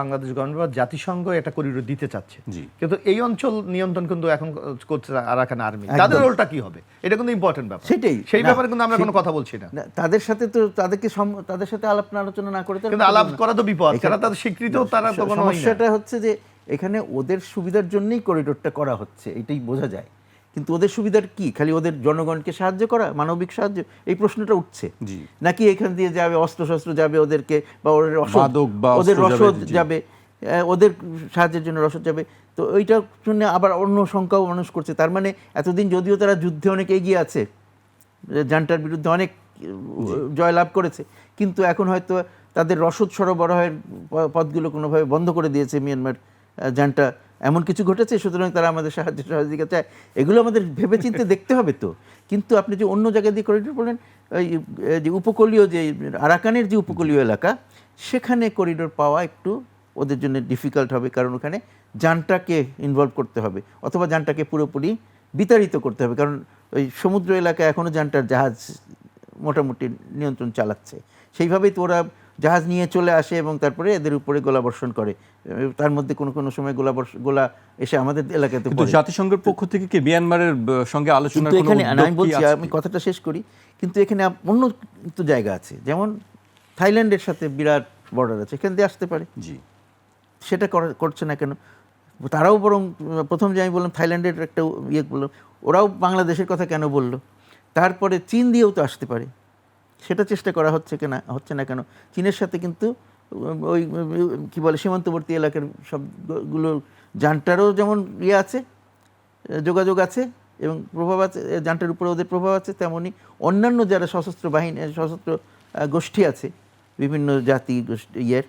Bangladesh government বা জাতিসংঘ একটা করিডোর দিতে চাচ্ছে। কিন্তু এই অঞ্চল নিয়ন্ত্রণ কিন্তু এখন করছে আরাকান আর্মি। তাদের রোলটা কি হবে? এটা কিন্তু ইম্পর্টেন্ট ব্যাপার। সেটাই। সেই ব্যাপারে কিন্তু আমরা কোনো কথা বলছি না। তাদের সাথে তো তাদেরকে তাদের সাথে আলাপ না আলোচনা না করে কিন্তু আলাপ করা তো বিপদ। কেন তাদের স্বীকৃত তারা তো কোনো সমস্যাটা হচ্ছে যে এখানে ওদের সুবিধার জন্যই করিডোরটা করা হচ্ছে এটাই বোঝা যায়। কিন্তু ওদের সুবিধার কি? খালি ওদের জনগণকে সাহায্য করা মানবিক সাহায্য? এই প্রশ্নটা উঠছে। নাকি এখান দিয়ে যাবে অস্ত্র শস্ত্র যাবে ওদেরকে বা ওদের রসদ ওদের রসদ যাবে ওদের সাহায্যের জন্য রসদ যাবে। তো ওইটার জন্য আবার অন্য সংখ্যাও মানুষ করছে। তার মানে এতদিন যদিও তারা যুদ্ধে অনেক এগিয়ে আছে জান্টার বিরুদ্ধে অনেক জয়লাভ করেছে। কিন্তু এখন হয়তো তাদের রসদ সরবরাহের পথগুলো কোনোভাবে বন্ধ করে দিয়েছে মিয়ানমার জান্টা এমন কিছু ঘটেছে? সুতরাং তারা আমাদের সাহায্য সহযোগিতা চায়। এগুলো আমাদের ভেবেচিন্তে দেখতে হবে তো। কিন্তু আপনি যে অন্য জায়গা দিয়ে করিডোর বললেন, ওই যে উপকূলীয় যে, আরাকানের যে উপকূলীয় এলাকা, সেখানে করিডোর পাওয়া একটু ওদের জন্য ডিফিকাল্ট হবে। কারণ ওখানে যানটাকে ইনভলভ করতে হবে, অথবা যানটাকে পুরোপুরি বিতাড়িত করতে হবে। কারণ ওই সমুদ্র এলাকায় এখনও যানটার জাহাজ মোটামুটি নিয়ন্ত্রণ চালাচ্ছে। সেইভাবেই তো ওরা জাহাজ নিয়ে চলে আসে এবং তারপরে এদের উপরে গোলাবর্ষণ করে। তার মধ্যে কোনো কোনো সময় গোলাবর্ষ গোলা এসে আমাদের এলাকাতে কিন্তু জাতিসংঘের পক্ষ থেকে কি মিয়ানমারের সঙ্গে কোনো এখানে আমি বলছি আমি কথাটা শেষ করি। কিন্তু এখানে অন্য তো জায়গা আছে। যেমন থাইল্যান্ডের সাথে বিরাট বর্ডার আছে। এখান দিয়ে আসতে পারে। জি। সেটা করছে না কেন? তারাও বরং প্রথম যে আমি বললাম থাইল্যান্ডের একটা ইয়ে বললাম ওরাও বাংলাদেশের কথা কেন বলল? তারপরে চীন দিয়েও তো আসতে পারে। সেটা চেষ্টা করা হচ্ছে কিনা, হচ্ছে না কেন? চীনের সাথে কিন্তু ওই, কি বলে, সীমান্তবর্তী এলাকার সবগুলো যানটারও যেমন ইয়ে আছে, যোগাযোগ আছে এবং প্রভাব আছে যানটার উপরে ওদের প্রভাব আছে তেমনি অন্যান্য যারা সশস্ত্র বাহিনী, সশস্ত্র গোষ্ঠী আছে, বিভিন্ন জাতি গোষ্ঠী, ইয়ের,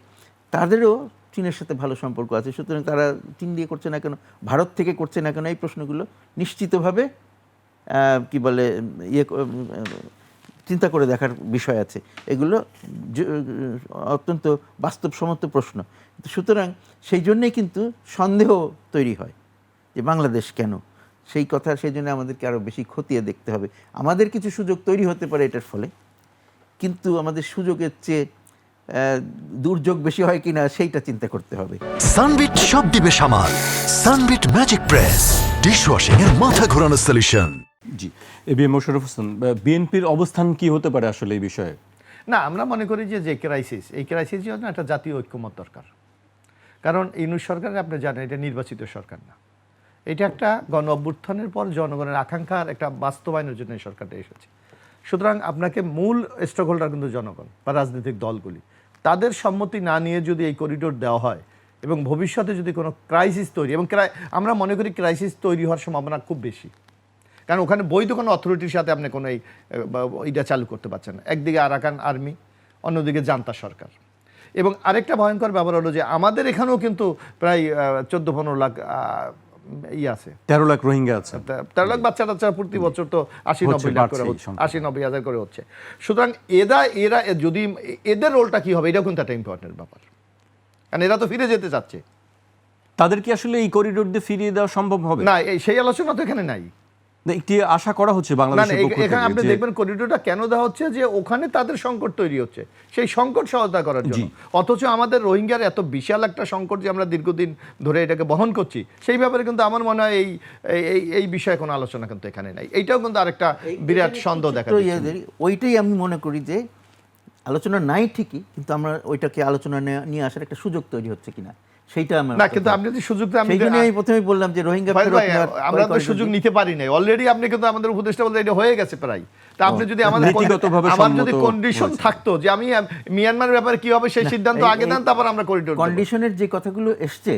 তাদেরও চীনের সাথে ভালো সম্পর্ক আছে। সুতরাং তারা চীন দিয়ে করছে না কেন, ভারত থেকে করছে না কেন, এই প্রশ্নগুলো নিশ্চিতভাবে কি বলে ইয়ে চিন্তা করে দেখার বিষয় আছে। এগুলো অত্যন্ত বাস্তবসম্মত প্রশ্ন। সুতরাং সেই জন্যেই কিন্তু সন্দেহ তৈরি হয় যে বাংলাদেশ কেন? সেই কথা সেই জন্য আমাদেরকে আরও বেশি খতিয়ে দেখতে হবে। আমাদের কিছু সুযোগ তৈরি হতে পারে এটার ফলে। কিন্তু আমাদের সুযোগের চেয়ে দুর্যোগ বেশি হয় কিনা সেইটা চিন্তা করতে হবে। সানবিট সব দিবে সামাল। সানবিট ম্যাজিক প্রেস, ডিশওয়াশিং এর মাথা ঘোরানো solution G. A B M Mosharraf Hossain বিএনপির অবস্থান কি হতে পারে আসলে এই বিষয়ে? না, আমরা মনে করি যে যে ক্রাইসিস এই ক্রাইসিস জন্য একটা জাতীয় ঐক্যমত দরকার। কারণ ইউনুস সরকার, আপনি জানেন, এটা নির্বাচিত সরকার না। এটা একটা গণ অভ্যুত্থানের পর জনগণের আকাঙ্ক্ষার একটা বাস্তবায়নের জন্য এই সরকারটা এসেছে। সুতরাং আপনাকে মূল স্টক হোল্ডার কিন্তু জনগণ বা রাজনৈতিক দলগুলি। তাদের সম্মতি না নিয়ে যদি এই করিডোর দেওয়া হয় এবং ভবিষ্যতে যদি কোনো ক্রাইসিস তৈরি, এবং আমরা মনে করি ক্রাইসিস তৈরি হওয়ার সম্ভাবনা খুব বেশি। কারণ ওখানে বৈধ কোনো অথরিটির সাথে আপনি কোনো এই এটা চালু করতে পারছেন না। একদিকে আরাকান আর্মি অন্যদিকে জান্তা সরকার। এবং আরেকটা ভয়ঙ্কর ব্যাপার হলো যে আমাদের এখানেও কিন্তু প্রায় চোদ্দ পনেরো লাখ ইয়ে আছে। তেরো লাখ রোহিঙ্গা আছে। তেরো লাখ বাচ্চা টাচ্চা প্রতি বছর তো আশি নব্বই লাখ করে হচ্ছে আশি নব্বই হাজার করে হচ্ছে। সুতরাং এরা এরা যদি এদের রোলটা কি হবে এটাও কিন্তু একটা ইম্পর্টেন্ট ব্যাপার। কারণ এরা তো ফিরে যেতে চাচ্ছে। তাদের কি আসলে এই করিডোর দিয়ে ফিরিয়ে দেওয়া সম্ভব হবে? না সেই আলোচনা তো এখানে নাই। একটি আশা করা হচ্ছে বাংলাদেশের পক্ষ এখানে আপনি দেখবেন করিডোরটা কেন দেওয়া হচ্ছে যে ওখানে তাদের সংকট তৈরি হচ্ছে। সেই সংকট সহায়তা করার জন্য। অথচ আমাদের রোহিঙ্গার এত বিশাল একটা সংকট যে আমরা দীর্ঘদিন ধরে এটাকে বহন করছি সেই ব্যাপারে কিন্তু আমার মনে হয় এই এই- এই বিষয়ে কোনো আলোচনা কিন্তু এখানে নাই। এইটাও কিন্তু আরেকটা বিরাট সন্দেহ দেখা তো ওইটাই আমি মনে করি যে আলোচনা নাই ঠিকই কিন্তু আমরা ওইটাকে আলোচনা নিয়ে আসার একটা সুযোগ তৈরি হচ্ছে কিনা। সেইটা আমরা না কিন্তু আপনি যদি সুযোগ দেন, আমি প্রথমে আমি প্রথমেই বললাম যে রোহিঙ্গা আমরা তো সুযোগ নিতে পারি নাই। অলরেডি আপনি কিন্তু আমাদের উপদেষ্টা বলতে এটা হয়ে গেছে প্রায়। তা আপনি যদি আমাদের নীতিগতভাবে আমার যদি কন্ডিশন থাকতো যে আমি মিয়ানমার ব্যাপারে কি হবে সেই সিদ্ধান্ত আগে দেন তারপর আমরা করিডোর কন্ডিশনের যে কথাগুলো এসছে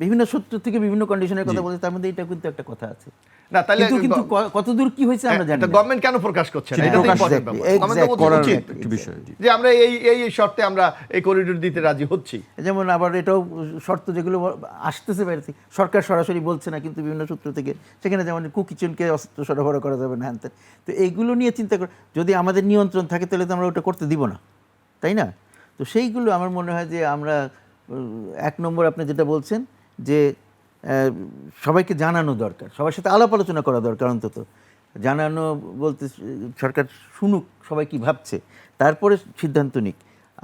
বিভিন্ন সূত্র থেকে বিভিন্ন কন্ডিশনের কথা বলছে তার মধ্যে এটা কিন্তু একটা কথা আছে। না তাহলে কিন্তু কতদূর কি হয়েছে আমরা জানি না। গভর্নমেন্ট কেন প্রকাশ করছে না? এটা উচিত। বিষয়। যে আমরা এই এই এই শর্তে আমরা এই করিডোর দিতে রাজি হচ্ছি। যেমন আবার এটাও শর্ত যেগুলো আসতেছে বাইরে থেকে সরকার সরাসরি বলছে না কিন্তু বিভিন্ন সূত্র থেকে সেখানে যেমন কুকিচনকে অস্ত্র সরবরাহ করা যাবে না হ্যান তো এইগুলো নিয়ে চিন্তা করে যদি আমাদের নিয়ন্ত্রণ থাকে তাহলে তো আমরা ওটা করতে দিব না। তাই না? তো সেইগুলো আমার মনে হয় যে আমরা এক নম্বর আপনি যেটা বলছেন যে সবাইকে জানানো দরকার, সবার সাথে আলাপ আলোচনা করা দরকার অন্তত। জানানো বলতে সরকার শুনুক, সবাই কি ভাবছে, তারপরে সিদ্ধান্ত নিক।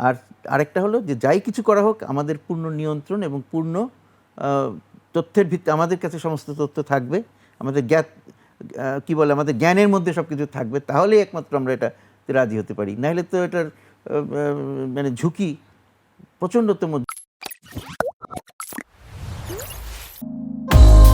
আর আরেকটা হলো যে, যাই কিছু করা হোক, আমাদের পূর্ণ নিয়ন্ত্রণ এবং পূর্ণ তথ্যের ভিত্তি, আমাদের কাছে সমস্ত তথ্য থাকবে, আমাদের জ্ঞাত কি বলে, আমাদের জ্ঞানের মধ্যে সব কিছু থাকবে, তাহলেই একমাত্র আমরা এটা রাজি হতে পারি। নাহলে তো এটার মানে ঝুঁকি প্রচণ্ডতম